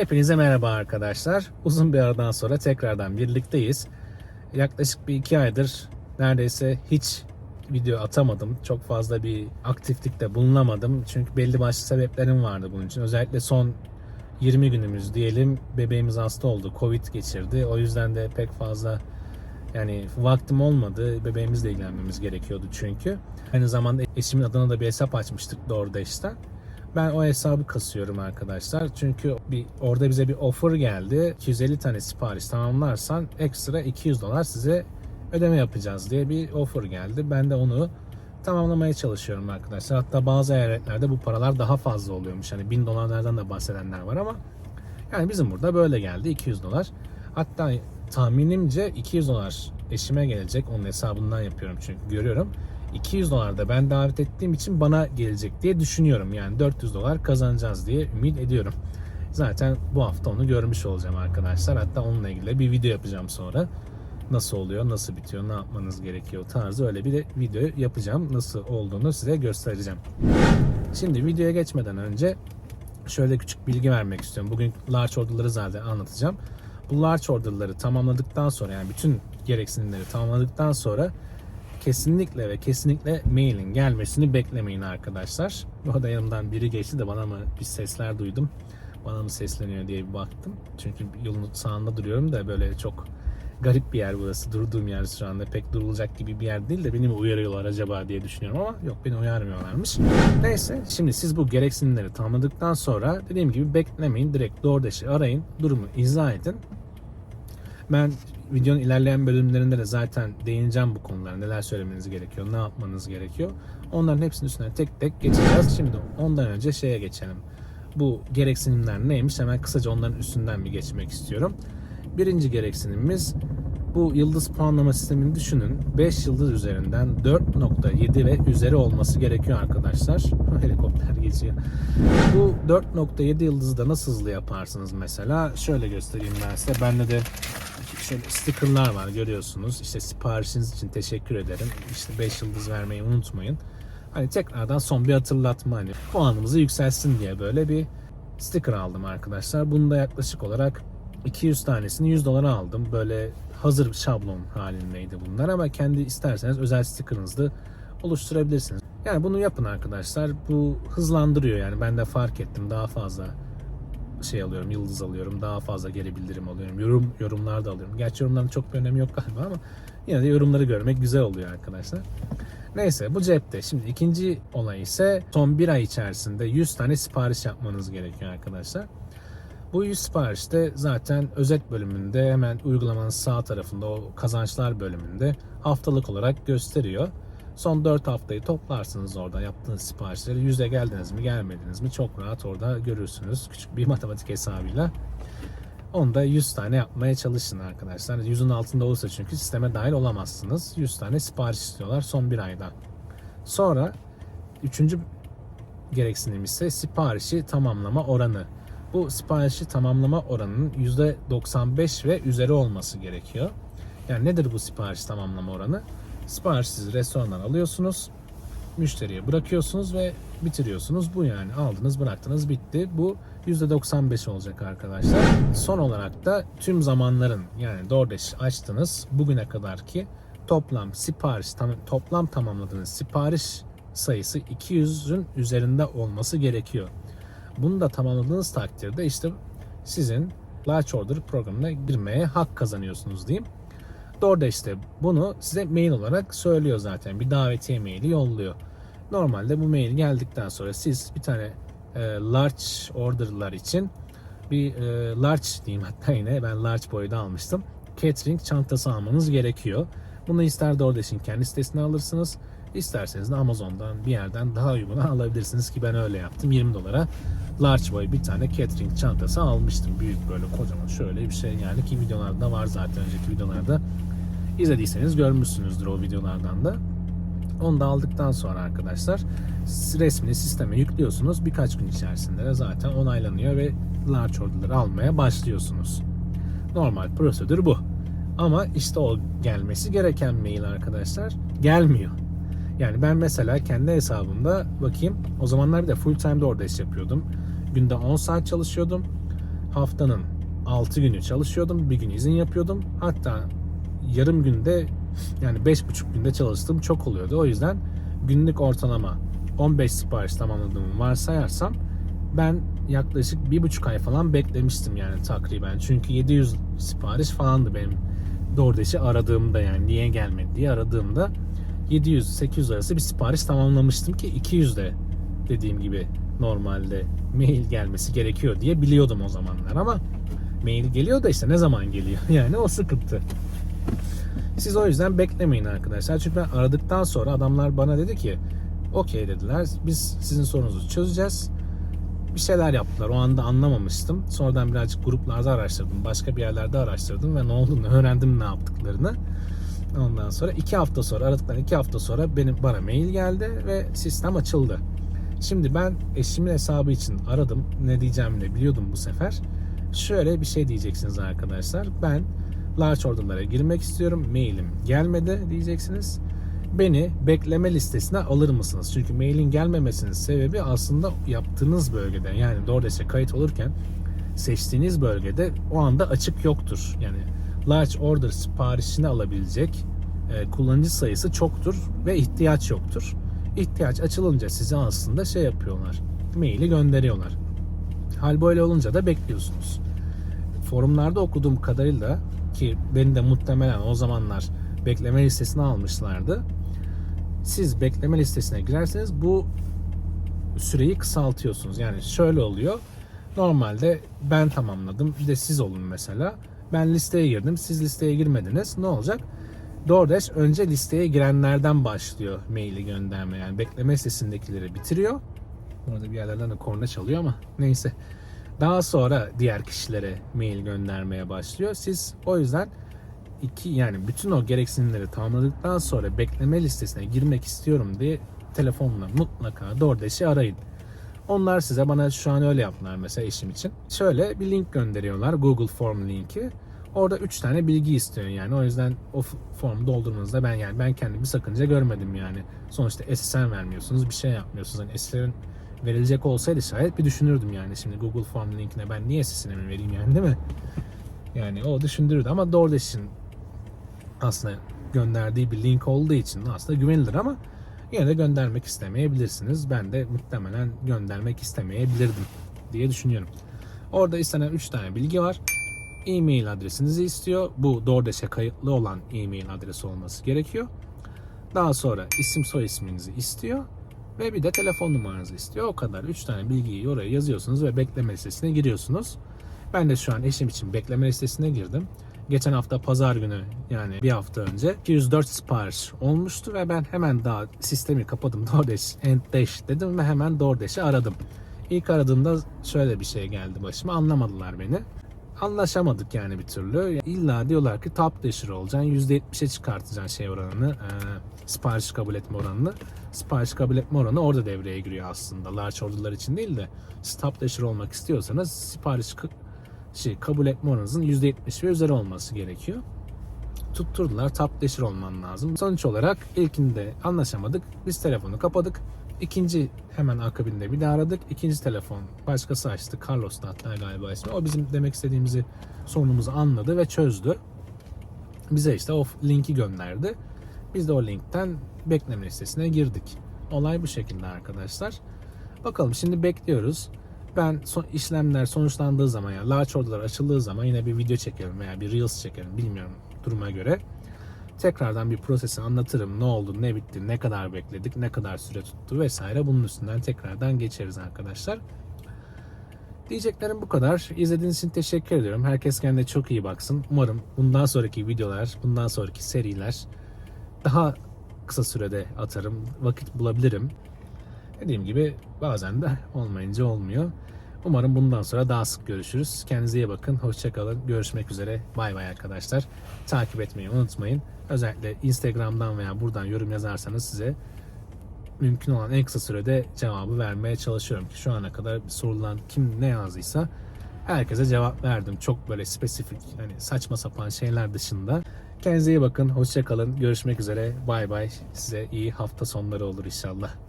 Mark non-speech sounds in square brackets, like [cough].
Hepinize merhaba arkadaşlar. Uzun bir aradan sonra tekrardan birlikteyiz. Yaklaşık bir iki aydır neredeyse hiç video atamadım. Çok fazla bir aktiflikte bulunamadım. Çünkü belli başlı sebeplerim vardı bunun için. Özellikle son 20 günümüz diyelim bebeğimiz hasta oldu. Covid geçirdi. O yüzden de pek fazla yani vaktim olmadı. Bebeğimizle ilgilenmemiz gerekiyordu çünkü. Aynı zamanda eşimin adına da bir hesap açmıştık DoorDash'ta. Ben o hesabı kasıyorum arkadaşlar. Çünkü bir orada bize bir offer geldi. 250 tane sipariş tamamlarsan ekstra 200 dolar size ödeme yapacağız diye bir offer geldi. Ben de onu tamamlamaya çalışıyorum arkadaşlar. Hatta bazı eyaletlerde bu paralar daha fazla oluyormuş. Hani 1000 dolarlardan da bahsedenler var ama yani bizim burada böyle geldi 200 dolar. Hatta tahminimce 200 dolar eşime gelecek. Onun hesabından yapıyorum çünkü görüyorum. 200 dolar da ben davet ettiğim için bana gelecek diye düşünüyorum. Yani 400 dolar kazanacağız diye ümit ediyorum. Zaten bu hafta onu görmüş olacağım arkadaşlar. Hatta onunla ilgili bir video yapacağım sonra. Nasıl oluyor, nasıl bitiyor, ne yapmanız gerekiyor tarzı öyle bir de video yapacağım. Nasıl olduğunu size göstereceğim. Şimdi videoya geçmeden önce şöyle küçük bilgi vermek istiyorum. Bugün large order'ları zaten anlatacağım. Bu large order'ları tamamladıktan sonra yani bütün gereksinimleri tamamladıktan sonra kesinlikle ve kesinlikle mailin gelmesini beklemeyin arkadaşlar. Bu arada yanımdan biri geçti de bana mı bir sesler duydum. Bana mı sesleniyor diye bir baktım. Çünkü yolun sağında duruyorum da böyle çok garip bir yer burası. Durduğum yer şu anda pek durulacak gibi bir yer değil de beni mi uyarıyorlar acaba diye düşünüyorum ama yok beni uyarmıyorlarmış. Neyse şimdi siz bu gereksinimleri tamamladıktan sonra dediğim gibi beklemeyin. Direkt DoorDash'i arayın. Durumu izah edin. Ben videonun ilerleyen bölümlerinde de zaten değineceğim bu konulara. Neler söylemeniz gerekiyor, ne yapmanız gerekiyor. Onların hepsinin üstüne tek tek geçeceğiz. Şimdi ondan önce şeye geçelim. Bu gereksinimler neymiş? Hemen kısaca onların üstünden bir geçmek istiyorum. Birinci gereksinimimiz bu yıldız puanlama sistemini düşünün. 5 yıldız üzerinden 4.7 ve üzeri olması gerekiyor arkadaşlar. [laughs] Helikopter geçiyor. Bu 4.7 yıldızı da nasıl hızlı yaparsınız mesela? Şöyle göstereyim ben size. Bende de şöyle stickerlar var görüyorsunuz. İşte siparişiniz için teşekkür ederim. İşte 5 yıldız vermeyi unutmayın. Hani tekrardan son bir hatırlatma hani puanımızı yükselsin diye böyle bir sticker aldım arkadaşlar. Bunu da yaklaşık olarak 200 tanesini 100 dolara aldım. Böyle hazır şablon halindeydi bunlar ama kendi isterseniz özel sticker'ınızı oluşturabilirsiniz. Yani bunu yapın arkadaşlar. Bu hızlandırıyor yani ben de fark ettim daha fazla şey alıyorum, yıldız alıyorum, daha fazla geri bildirim alıyorum, yorum yorumlar da alıyorum. Gerçi yorumların çok bir önemi yok galiba ama yine de yorumları görmek güzel oluyor arkadaşlar. Neyse bu cepte. Şimdi ikinci olay ise son bir ay içerisinde 100 tane sipariş yapmanız gerekiyor arkadaşlar. Bu 100 siparişte zaten özet bölümünde hemen uygulamanın sağ tarafında o kazançlar bölümünde haftalık olarak gösteriyor. Son 4 haftayı toplarsınız orada yaptığınız siparişleri. Yüze geldiniz mi gelmediniz mi çok rahat orada görürsünüz. Küçük bir matematik hesabıyla. Onu da 100 tane yapmaya çalışın arkadaşlar. 100'ün altında olursa çünkü sisteme dahil olamazsınız. 100 tane sipariş istiyorlar son bir ayda. Sonra üçüncü gereksinim ise siparişi tamamlama oranı. Bu siparişi tamamlama oranının %95 ve üzeri olması gerekiyor. Yani nedir bu sipariş tamamlama oranı? Sipariş siz restorandan alıyorsunuz, müşteriye bırakıyorsunuz ve bitiriyorsunuz. Bu yani aldınız bıraktınız bitti. Bu %95 olacak arkadaşlar. Son olarak da tüm zamanların yani DoorDash açtınız bugüne kadar ki toplam sipariş tam, toplam tamamladığınız sipariş sayısı 200'ün üzerinde olması gerekiyor. Bunu da tamamladığınız takdirde işte sizin Large Order programına girmeye hak kazanıyorsunuz diyeyim. DoorDash de bunu size mail olarak söylüyor zaten. Bir davetiye maili yolluyor. Normalde bu mail geldikten sonra siz bir tane e, large order'lar için bir e, large diyeyim hatta yine ben large boyda almıştım. Catering çantası almanız gerekiyor. Bunu ister DoorDash'in kendi sitesine alırsınız. İsterseniz de Amazon'dan bir yerden daha uyguna [laughs] alabilirsiniz ki ben öyle yaptım. 20 dolara large boy bir tane catering çantası almıştım. Büyük böyle kocaman şöyle bir şey yani ki videolarda var zaten önceki videolarda. İzlediyseniz görmüşsünüzdür o videolardan da. Onu da aldıktan sonra arkadaşlar resmini sisteme yüklüyorsunuz. Birkaç gün içerisinde de zaten onaylanıyor ve large order'ları almaya başlıyorsunuz. Normal prosedür bu. Ama işte o gelmesi gereken mail arkadaşlar gelmiyor. Yani ben mesela kendi hesabımda bakayım o zamanlar bir de full time DoorDash yapıyordum. Günde 10 saat çalışıyordum. haftanın 6 günü çalışıyordum. Bir gün izin yapıyordum. Hatta yarım günde yani 5,5 günde çalıştığım çok oluyordu. O yüzden günlük ortalama 15 sipariş tamamladığımı varsayarsam ben yaklaşık bir buçuk ay falan beklemiştim yani takriben. Çünkü 700 sipariş falandı benim DoorDash'i aradığımda yani niye gelmedi diye aradığımda 700-800 arası bir sipariş tamamlamıştım ki 200 de dediğim gibi normalde mail gelmesi gerekiyor diye biliyordum o zamanlar ama mail geliyor da işte ne zaman geliyor [laughs] yani o sıkıntı. Siz o yüzden beklemeyin arkadaşlar. Çünkü ben aradıktan sonra adamlar bana dedi ki okey dediler biz sizin sorunuzu çözeceğiz. Bir şeyler yaptılar. O anda anlamamıştım. Sonradan birazcık gruplarda araştırdım. Başka bir yerlerde araştırdım ve ne olduğunu öğrendim ne yaptıklarını. Ondan sonra iki hafta sonra aradıktan iki hafta sonra benim bana mail geldi ve sistem açıldı. Şimdi ben eşimin hesabı için aradım. Ne diyeceğimi de biliyordum bu sefer. Şöyle bir şey diyeceksiniz arkadaşlar. Ben large order'lara girmek istiyorum. Mailim gelmedi diyeceksiniz. Beni bekleme listesine alır mısınız? Çünkü mailin gelmemesinin sebebi aslında yaptığınız bölgede yani DoorDash'e kayıt olurken seçtiğiniz bölgede o anda açık yoktur. Yani large order siparişini alabilecek e, kullanıcı sayısı çoktur ve ihtiyaç yoktur. İhtiyaç açılınca size aslında şey yapıyorlar. Maili gönderiyorlar. Hal böyle olunca da bekliyorsunuz. Forumlarda okuduğum kadarıyla ki beni de muhtemelen o zamanlar bekleme listesine almışlardı. Siz bekleme listesine girerseniz bu süreyi kısaltıyorsunuz. Yani şöyle oluyor. Normalde ben tamamladım. Bir de siz olun mesela. Ben listeye girdim. Siz listeye girmediniz. Ne olacak? DoorDash önce listeye girenlerden başlıyor maili gönderme. Yani bekleme listesindekileri bitiriyor. Orada bir yerlerden de korna çalıyor ama neyse. Daha sonra diğer kişilere mail göndermeye başlıyor. Siz o yüzden iki yani bütün o gereksinimleri tamamladıktan sonra bekleme listesine girmek istiyorum diye telefonla mutlaka DoorDash'i arayın. Onlar size bana şu an öyle yaptılar mesela eşim için. Şöyle bir link gönderiyorlar Google Form linki. Orada 3 tane bilgi istiyor yani. O yüzden o formu doldurmanızda ben yani ben kendim bir sakınca görmedim yani. Sonuçta SSN vermiyorsunuz, bir şey yapmıyorsunuz. Hani SSN verilecek olsaydı şayet bir düşünürdüm yani. Şimdi Google Form linkine ben niye mi vereyim yani değil mi? Yani o düşündürürdü ama DoorDash'in aslında gönderdiği bir link olduğu için aslında güvenilir ama yine de göndermek istemeyebilirsiniz. Ben de muhtemelen göndermek istemeyebilirdim diye düşünüyorum. Orada istenen 3 tane bilgi var. E-mail adresinizi istiyor. Bu DoorDash'e kayıtlı olan e-mail adresi olması gerekiyor. Daha sonra isim soy isminizi istiyor. Ve bir de telefon numaranızı istiyor. O kadar. 3 tane bilgiyi oraya yazıyorsunuz ve bekleme listesine giriyorsunuz. Ben de şu an eşim için bekleme listesine girdim. Geçen hafta pazar günü yani bir hafta önce 204 sipariş olmuştu ve ben hemen daha sistemi kapadım [laughs] DoorDash and dedim ve hemen DoorDash'i aradım. İlk aradığımda şöyle bir şey geldi başıma anlamadılar beni. Anlaşamadık yani bir türlü. İlla diyorlar ki top dasher olacaksın. %70'e çıkartacaksın şey oranını. E, sipariş kabul etme oranını. Sipariş kabul etme oranı orada devreye giriyor aslında. Large order'lar için değil de top dasher olmak istiyorsanız sipariş şey, kabul etme oranınızın %70 ve üzeri olması gerekiyor. Tutturdular top dasher olman lazım. Sonuç olarak ilkinde anlaşamadık. Biz telefonu kapadık. İkinci hemen akabinde bir daha aradık. İkinci telefon başkası açtı. Carlos da hatta galiba ismi. O bizim demek istediğimizi sorunumuzu anladı ve çözdü. Bize işte o linki gönderdi. Biz de o linkten bekleme listesine girdik. Olay bu şekilde arkadaşlar. Bakalım şimdi bekliyoruz. Ben son, işlemler sonuçlandığı zaman ya large order'lar açıldığı zaman yine bir video çekerim veya bir reels çekerim bilmiyorum duruma göre. Tekrardan bir prosesi anlatırım. Ne oldu, ne bitti, ne kadar bekledik, ne kadar süre tuttu vesaire. Bunun üstünden tekrardan geçeriz arkadaşlar. Diyeceklerim bu kadar. İzlediğiniz için teşekkür ediyorum. Herkes kendine çok iyi baksın. Umarım bundan sonraki videolar, bundan sonraki seriler daha kısa sürede atarım. Vakit bulabilirim. Dediğim gibi bazen de olmayınca olmuyor. Umarım bundan sonra daha sık görüşürüz. Kendinize iyi bakın. Hoşçakalın. Görüşmek üzere. Bay bay arkadaşlar. Takip etmeyi unutmayın. Özellikle Instagram'dan veya buradan yorum yazarsanız size mümkün olan en kısa sürede cevabı vermeye çalışıyorum şu ana kadar sorulan kim ne yazdıysa herkese cevap verdim. Çok böyle spesifik hani saçma sapan şeyler dışında. Kendinize iyi bakın. Hoşçakalın. Görüşmek üzere. Bay bay. Size iyi hafta sonları olur inşallah.